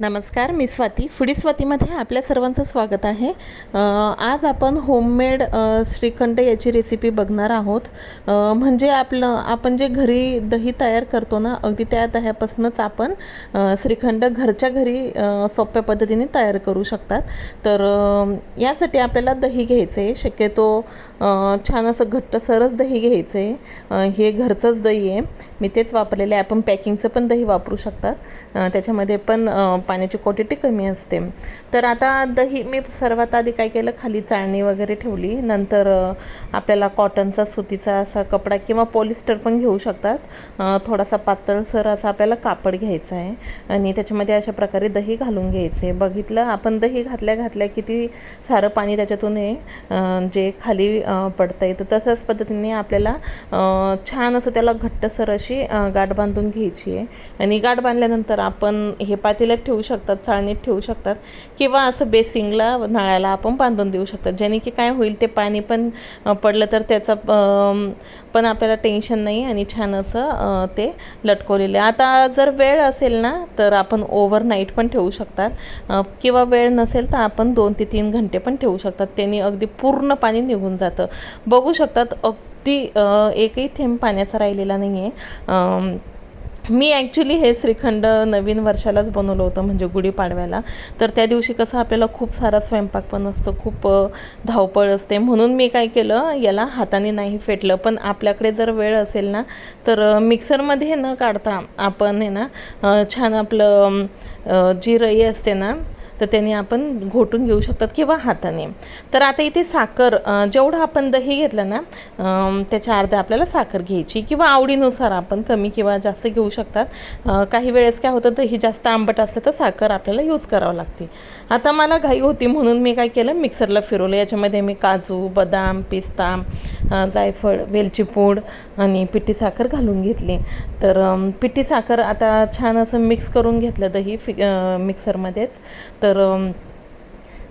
नमस्कार मी स्वाती. फुडी स्वातीमध्ये आपल्या सर्वांचं स्वागत आहे. आज आपण होममेड श्रीखंड याची रेसिपी बघणार आहोत. म्हणजे आपलं आपण जे घरी दही तयार करतो ना अगदी त्या दह्यापासूनच आपण श्रीखंड घरच्या घरी सोप्या पद्धतीने तयार करू शकतात. तर यासाठी आपल्याला दही घ्यायचं. आहे शक्यतो छान असं घट्टसरच दही घ्यायचं. आहे हे घरचंच दही आहे. मी तेच वापरलेलं आहे. आपण पॅकिंगचं पण दही वापरू शकतात. त्याच्यामध्ये पण पाण्याची क्वांटिटी कमी असते. तर आता दही मी सर्वात आधी काय केलं खाली चाळणी वगैरे ठेवली. नंतर आपल्याला कॉटनचा सुतीचा असा कपडा किंवा पॉलिस्टर पण घेऊ शकतात. थोडासा पातळसर असा आपल्याला कापड घ्यायचा आहे. आणि त्याच्यामध्ये अशा प्रकारे दही घालून घ्यायचे. बघितलं आपण दही घातल्या घातल्या किती सारं पाणी त्याच्यातून हे जे खाली पडतं आहे तर तशाच पद्धतीने आपल्याला छान असं त्याला घट्टसर अशी गाठ बांधून घ्यायची आहे. आणि गाठ बांधल्यानंतर आपण हे पातेल्यात ठेवू शकतात चाळणीत ठेवू शकतात किंवा असं बेसिंगला नळाला आपण बांधून देऊ शकतात. ज्याने की काय होईल ते पाणी पण पडलं तर त्याचं पण आपल्याला टेन्शन नाही आणि छान असं ते लटकवलेलं आहे. आता जर वेळ असेल ना तर आपण ओव्हरनाईट पण ठेवू शकतात. किंवा वेळ नसेल तर आपण दोन ते तीन घंटे पण ठेवू शकतात. त्यांनी अगदी पूर्ण पाणी निघून जातं. बघू शकतात अगदी एकही थेंब पाण्याचा राहिलेला नाही आहे मी ॲक्च्युली हे श्रीखंड नवीन वर्षालाच बनवलं होतं म्हणजे गुढीपाडव्याला तर त्या दिवशी कसं आपल्याला खूप सारा स्वयंपाक पण असतं खूप धावपळ असते. म्हणून मी काय केलं याला हाताने नाही फेटलं. पण आपल्याकडे जर वेळ असेल ना तर मिक्सरमध्ये न काढता आपण आहे ना छान आपलं जी रई असते ना तर त्याने आपण घोटून घेऊ शकतात किंवा हाताने. तर आता इथे साखर जेवढं आपण दही घेतलं ना त्याच्या अर्ध्या आपल्याला साखर घ्यायची किंवा आवडीनुसार आपण कमी किंवा जास्त घेऊ शकतात. काही वेळेस काय होतं दही जास्त आंबट असलं तर साखर आपल्याला यूज करावं लागते. आता मला घाई होती म्हणून मी काय केलं मिक्सरला फिरवलं. याच्यामध्ये मी काजू बदाम पिस्ता जायफळ वेलची पूड आणि पिठी साखर घालून घेतली. तर पिठी साखर आता छान असं मिक्स करून घेतलं दही फि मिक्सरमध्येच तर டாக்டரும்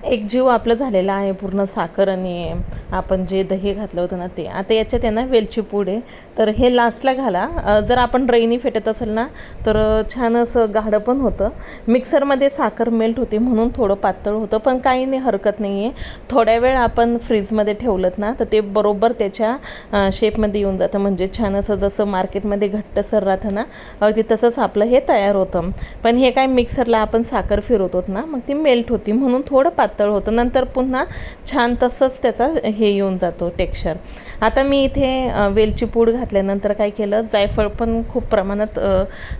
एक जीव आपलं झालेला आहे पूर्ण साखर आणि आपण जे दही घातलं होतं ना ते. आता याच्यात आहे ना वेलची पूड आहे. तर हे लास्टला घाला. जर आपण रईनी फेटत असेल ना तर छान असं गाढं पण होतं. मिक्सरमध्ये साखर मेल्ट होते म्हणून थोडं पातळ होतं पण काही नाही हरकत नाही आहे थोड्या वेळ आपण फ्रीजमध्ये ठेवलं ना तर ते बरोबर त्याच्या शेपमध्ये येऊन जातं. म्हणजे छान असं जसं मार्केटमध्ये घट्टसर राहतं ना अगदी तसंच आपलं हे तयार होतं. पण हे काय मिक्सरला आपण साखर फिरवतो ना मग ती मेल्ट होती म्हणून थोडं पातळ होतं. नंतर पुन्हा छान तसंच त्याचा हे येऊन जातो टेक्स्चर. आता मी इथे वेलची पूड घातल्यानंतर काय केलं जायफळ पण खूप प्रमाणात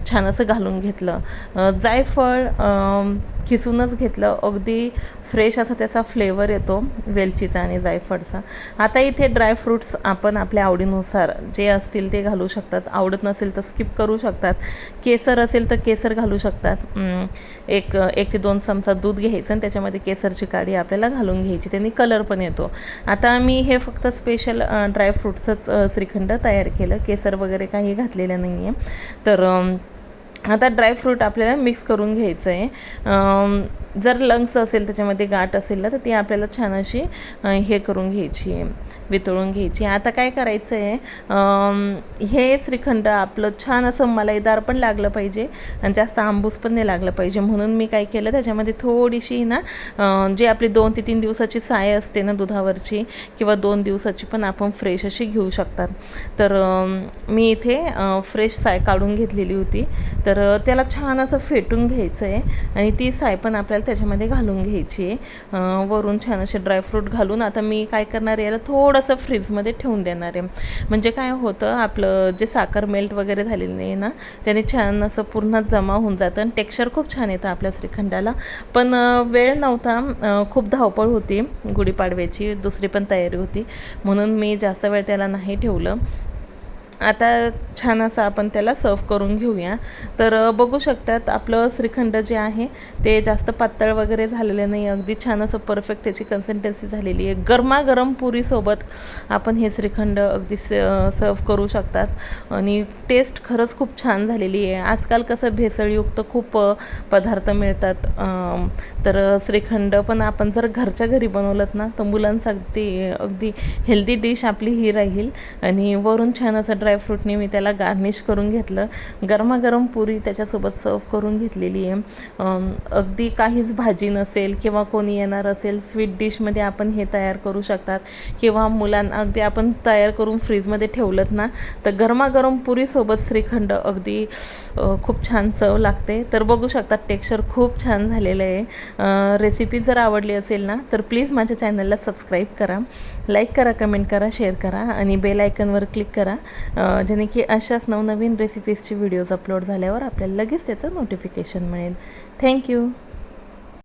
छान असं घालून घेतलं. जायफळ खिसूनच घेतलं. अगदी फ्रेश असा त्याचा फ्लेवर येतो वेलचीचा आणि जायफळचा. आता इथे ड्रायफ्रूट्स आपण आपल्या आवडीनुसार जे असतील ते घालू शकतात. आवडत नसेल तर स्किप करू शकतात. केसर असेल तर केसर घालू शकतात. एक एक ते दोन चमचा दूध घ्यायचं आणि त्याच्यामध्ये केसर कलरची काडी आपल्याला घालून घ्यायची त्यांनी कलर पण येतो. आता मी हे फक्त स्पेशल ड्रायफ्रूटचंच श्रीखंड तयार केलं. केसर वगैरे काही घातलेलं नाही आहे तर आता ड्रायफ्रूट आपल्याला मिक्स करून घ्यायचं आहे जर लंग्स असेल त्याच्यामध्ये गाठ असेल ना तर ती आपल्याला छान अशी हे करून घ्यायची आहे वितळून घ्यायची. आता काय करायचं आहे हे श्रीखंड आपलं छान असं मलाईदार पण लागलं पाहिजे आणि जास्त आंबूस पण नाही लागलं पाहिजे. म्हणून मी काय केलं त्याच्यामध्ये थोडीशी ना जे जी आपली दोन ते तीन दिवसाची साय असते ना दुधावरची किंवा दोन दिवसाची पण आपण फ्रेश अशी घेऊ शकतात. तर मी इथे फ्रेश साय काढून घेतलेली होती. तर त्याला छान असं फेटून घ्यायचं आहे आणि ती साय पण आपल्याला त्याच्यामध्ये घालून घ्यायची. आहे वरून छान असे ड्रायफ्रूट घालून आता मी काय करणार आहे याला थोडंसं फ्रीजमध्ये ठेवून देणार आहे. म्हणजे काय होतं आपलं जे साखर मेल्ट वगैरे झालेलं आहे ना त्याने छान असं पूर्ण जमा होऊन जातं आणि टेक्स्चर खूप छान येतं आपल्या श्रीखंडाला. पण वेळ नव्हता. खूप धावपळ होती गुढीपाडव्याची दुसरी पण तयारी होती. म्हणून मी जास्त वेळ त्याला नाही ठेवलं. आता छान असं आपण त्याला सर्व करून घेऊया. तर बघू शकतात आपलं श्रीखंड जे आहे ते जास्त पातळ वगैरे झालेलं नाही अगदी छान असं परफेक्ट त्याची कन्सिस्टन्सी झालेली आहे. गरमागरम पुरीसोबत आपण हे श्रीखंड अगदी सर्व करू शकतात. आणि टेस्ट खरंच खूप छान झालेली आहे. आजकाल कसं भेसळयुक्त खूप पदार्थ मिळतात. तर श्रीखंड पण आपण जर घरच्या घरी बनवलं ना तर मुलांसाठी अगदी हेल्दी डिश आपली ही राहील. आणि वरून छान असं ड्रायफ्रूटने मी त्याला गार्निश करून घेतलं. गरमागरम पुरी त्याच्यासोबत सर्व करून घेतलेली आहे. अगदी काहीच भाजी नसेल किंवा कोणी येणार असेल स्वीट डिशमध्ये आपण हे तयार करू शकतात. किंवा मुलांना अगदी आपण तयार करून फ्रीजमध्ये ठेवलं ना तर गरमागरम पुरीसोबत श्रीखंड अगदी खूप छान चव लागते. तर बघू शकतात टेक्स्चर खूप छान झालेलं आहे. रेसिपी जर आवडली असेल ना तर प्लीज माझ्या चॅनलला सबस्क्राईब करा. लाईक करा कमेंट करा शेअर करा आणि बेल आयकनवर क्लिक करा. जेणे की अशाच नवनवीन रेसिपीजचे व्हिडिओज अपलोड झाल्यावर आपल्याला लगेच त्याचं नोटिफिकेशन मिळेल. थँक्यू